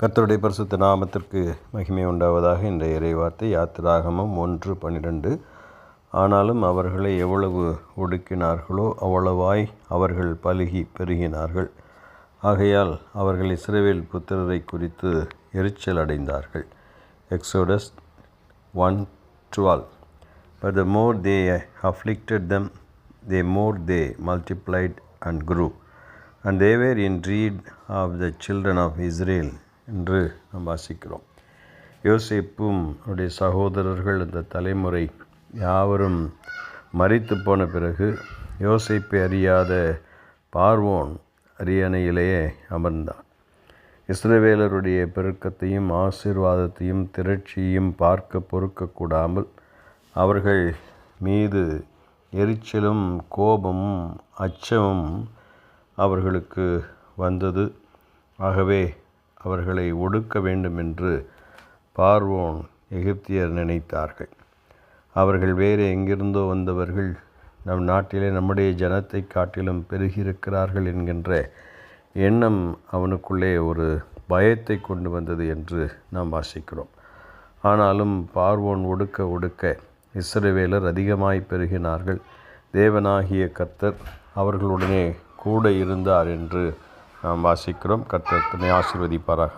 கர்த்தருடைய பரிசுத்த நாமத்திற்கு மகிமை உண்டாவதாக இந்த இறைவார்த்தை யாத்திராகமம் ஒன்று பன்னிரெண்டு ஆனாலும் அவர்களை எவ்வளவு ஒடுக்கினார்களோ அவ்வளவாய் அவர்கள் பலுகி பெருகினார்கள். ஆகையால் அவர்கள் இஸ்ரேவேல் புத்திரரை குறித்து எரிச்சல் அடைந்தார்கள். Exodus one twelve. But the more they afflicted them the more they multiplied and grew and they were in dread of the children of Israel என்று நாம் வாசிக்கிறோம். யோசிப்பும் அவருடைய சகோதரர்கள் இந்த தலைமுறை யாவரும் மறித்து போன பிறகு யோசிப்பை அறியாத பார்வோன் அரியணையிலேயே அமர்ந்தான். இஸ்ரவேலருடைய பெருக்கத்தையும் ஆசீர்வாதத்தையும் திரட்சியையும் பார்க்க பொறுக்கக்கூடாமல் அவர்கள் மீது எரிச்சலும் கோபமும் அச்சமும் அவர்களுக்கு வந்தது. ஆகவே அவர்களை ஒடுக்க வேண்டும் என்று பார்வோன் எகிப்தியர் நினைத்தார்கள். அவர்கள் வேறு எங்கிருந்தோ வந்தவர்கள் நம் நாட்டிலே நம்முடைய ஜனத்தை காட்டிலும் பெருகியிருக்கிறார்கள் என்கின்ற எண்ணம் அவனுக்குள்ளே ஒரு பயத்தை கொண்டு வந்தது என்று நாம் வாசிக்கிறோம். ஆனாலும் பார்வோன் ஒடுக்க ஒடுக்க இஸ்ரவேலர் அதிகமாய் பெருகினார்கள். தேவனாகிய கர்த்தர் அவர்களுடனே கூட இருந்தார் என்று நாம் வாசிக்கிறோம். கர்த்தர் தன்னை ஆசீர்வதிப்பாராக.